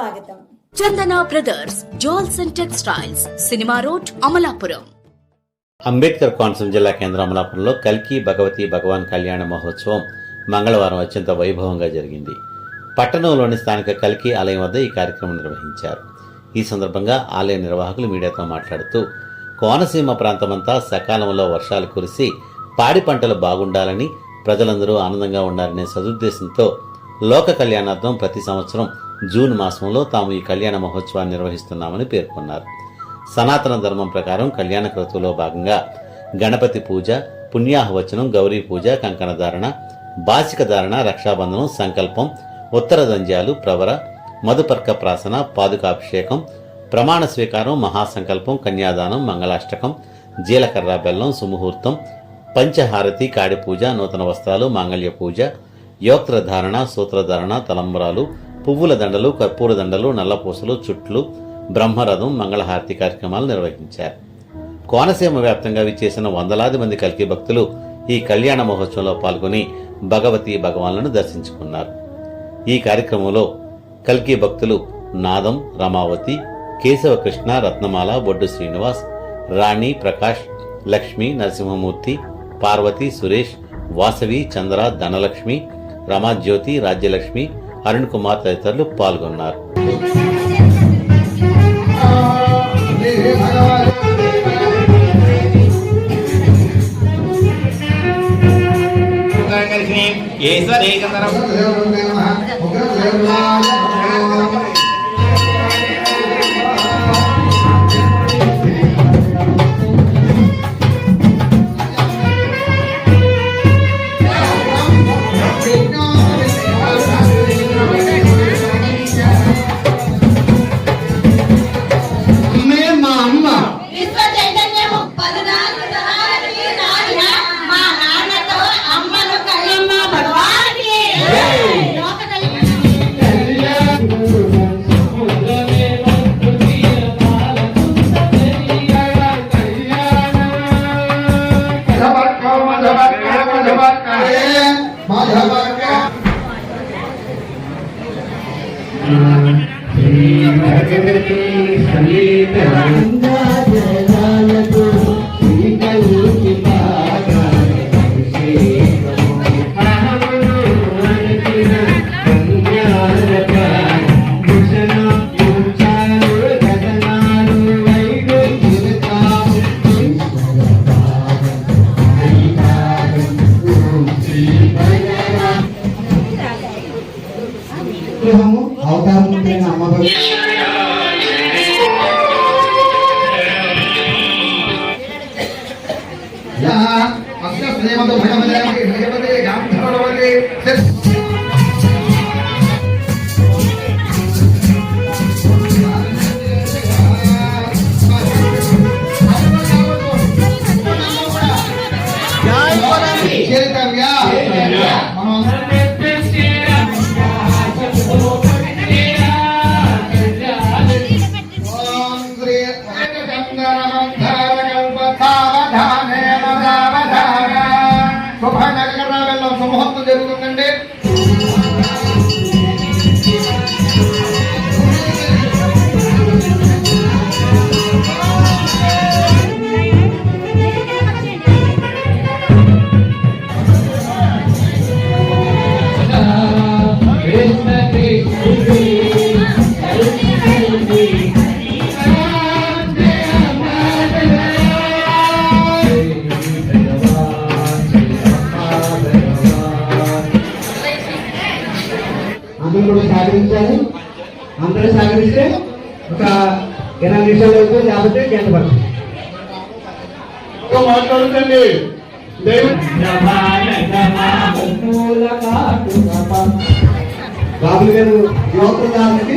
స్వాగతం. Chandana brothers jewels and textiles cinema road Amalapuram. Ambedkar Konaseema జిల్లా కేంద్రం అమలాపురంలో కల్కి భగవతి భగవాన్ కళ్యాణ మహోత్సవం మంగళవారం అత్యంత వైభవంగా జరిగింది. పట్టణంలోని స్థానిక కల్కి ఆలయం వద్ద ఈ కార్యక్రమం నిర్వహించారు. ఈ సందర్భంగా ఆలయ నిర్వాహకులు మీడియాతో మాట్లాడుతూ కోనసీమ ప్రాంతమంతా సకాలంలో వర్షాలు కురిసి పాడి పంటలు బాగుండాలని ప్రజలందరూ ఆనందంగా ఉండాలనే సదుద్దేశంతో లోక కళ్యాణార్థం ప్రతి సంవత్సరం జూన్ మాసంలో తాము ఈ కళ్యాణ మహోత్సవాన్ని నిర్వహిస్తున్నామని పేర్కొన్నారు. సనాతన ధర్మం ప్రకారం కళ్యాణ క్రతువులో భాగంగా గణపతి పూజ పుణ్యాహవచనం గౌరీ పూజ కంకణ ధారణ బాసిక ధారణ రక్షాబంధనం సంకల్పం ఉత్తర దంజాలు ప్రవర మధుపర్క ప్రాసన పాదుకాభిషేకం ప్రమాణ స్వీకారం మహాసంకల్పం కన్యాదానం మంగళాష్టకం జీలకర్ర బెల్లం సుముహూర్తం పంచహారతి కాడి పూజ నూతన వస్త్రాలు మాంగళ్య పూజ యోత్రధారణ సూత్రధారణ తలంబరాలు పువ్వుల దండలు కర్పూర దండలు నల్లపూసలు చుట్లు బ్రహ్మరథం మంగళహారతి కార్యక్రమాలు నిర్వహించారు. కోనసీమ వ్యాప్తంగా విచ్చేసిన వందలాది మంది కల్కి భక్తులు ఈ కళ్యాణ మహోత్సవంలో పాల్గొని భగవతి భగవాన్లను దర్శించుకున్నారు. ఈ కార్యక్రమంలో కల్కి భక్తులు నాదం రమావతి కేశవకృష్ణ రత్నమాల బొడ్డు శ్రీనివాస్ రాణి ప్రకాష్ లక్ష్మి నరసింహమూర్తి పార్వతి సురేష్ వాసవి చంద్ర ధనలక్ష్మి రమాజ్యోతి రాజ్యలక్ష్మి అరుణ్ కుమార్ తదితరులు పాల్గొన్నారు. மாதவங்க ஸ்ரீ பகவதி சமீப విగ్రహము అవతారములైన అమ్మవారు సహకరిస్తే ఒక ఇరవై నిమిషాలు అవుతుంది కాబట్టి గంట పడుతుంది. మాట్లాడుతండి బాబులు గారు యువకులు కాబట్టి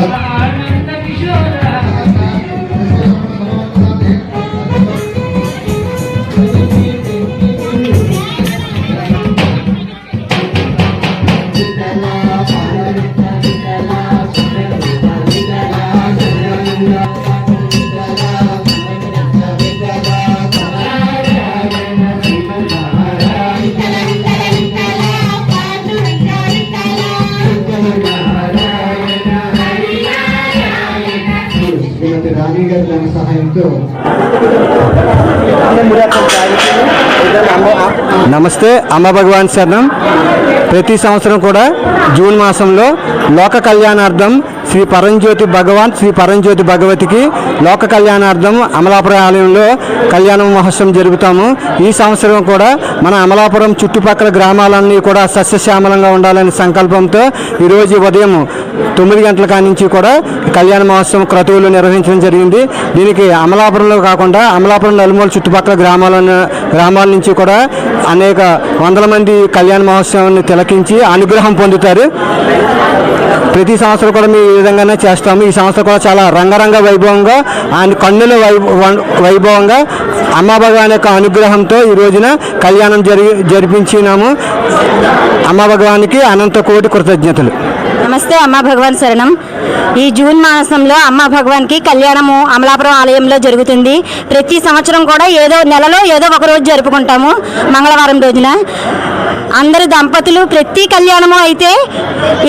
¿verdad? వారి సహాయంతో నమస్తే అమ్మ భగవాన్ శరణం. ప్రతి సంవత్సరం కూడా జూన్ మాసంలో లోక కళ్యాణార్థం శ్రీ పరంజ్యోతి భగవాన్ శ్రీ పరంజ్యోతి భగవతికి లోక కళ్యాణార్థం అమలాపురం ఆలయంలో కళ్యాణ మహోత్సవం జరుపుతాము. ఈ సంవత్సరం కూడా మన అమలాపురం చుట్టుపక్కల గ్రామాలన్నీ కూడా సస్యశ్యామలంగా ఉండాలనే సంకల్పంతో ఈరోజు ఉదయం తొమ్మిది గంటల కాడి నుంచి కూడా కళ్యాణ మహోత్సవం క్రతువులు నిర్వహించడం జరిగింది. దీనికి అమలాపురంలో కాకుండా అమలాపురం నలుమూల చుట్టుపక్కల గ్రామాల గ్రామాల నుంచి కూడా అనేక వందల మంది కళ్యాణ మహోత్సవాన్ని తిలకించి అనుగ్రహం పొందుతారు. ప్రతి సంవత్సరం కూడా మేము ఈ విధంగానే చేస్తాము. ఈ సంవత్సరం కూడా చాలా రంగరంగ వైభవంగా ఆయన కన్నుల వైభవంగా అమ్మభగవాన్ యొక్క అనుగ్రహంతో ఈ రోజున కళ్యాణం జరి జరిపించినాము. అమ్మ భగవానికి అనంత కోటి కృతజ్ఞతలు. నమస్తే అమ్మ భగవాన్ శరణం. ఈ జూన్ మాసంలో అమ్మ భగవాన్కి కళ్యాణము అమలాపురం ఆలయంలో జరుగుతుంది. ప్రతి సంవత్సరం కూడా ఏదో నెలలో ఏదో ఒక రోజు జరుపుకుంటాము మంగళవారం రోజున. అందరు దంపతులు ప్రతి కళ్యాణము అయితే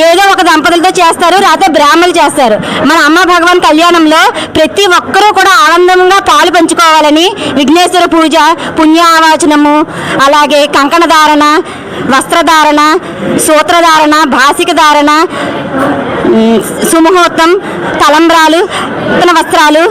ఏదో ఒక దంపతులతో చేస్తారు రాతే బ్రాహ్మణులు చేస్తారు. మన అమ్మ భగవాన్ కళ్యాణంలో ప్రతి ఒక్కరూ కూడా ఆనందంగా పాలు పంచుకోవాలని విఘ్నేశ్వర పూజ పుణ్యావాచనము అలాగే కంకణధారణ వస్త్రధారణ సూత్రధారణ భాసిక ధారణ సుముహూర్తం తలంబ్రాలు నూతన వస్త్రాలు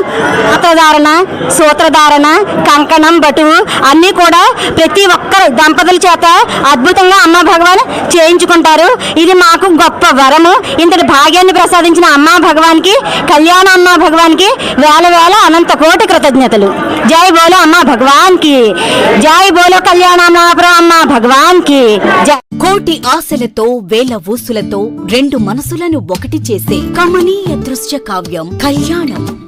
పాత్రధారణ సూత్రధారణ కంకణం బటువు అన్నీ కూడా ప్రతి ఒక్కరు దంపతుల చేత అద్భుతంగా అమ్మ భగవాన్ చేయించుకుంటారు. ఇది మాకు గొప్ప వరము. ఇంతటి భాగ్యాన్ని ప్రసాదించిన అమ్మ భగవాన్కి కళ్యాణ అమ్మ భగవాన్కి వేల వేల అనంత కోటి కృతజ్ఞతలు. జై బోలో అమ్మ భగవాన్కి జై బోలో కళ్యాణాపురం అమ్మ భగవాన్కి కోటి ఆశలతో వేల ఊసులతో రెండు మనసులను ఒకటి చేసే కమనీయ దృశ్య కావ్యం కళ్యాణం.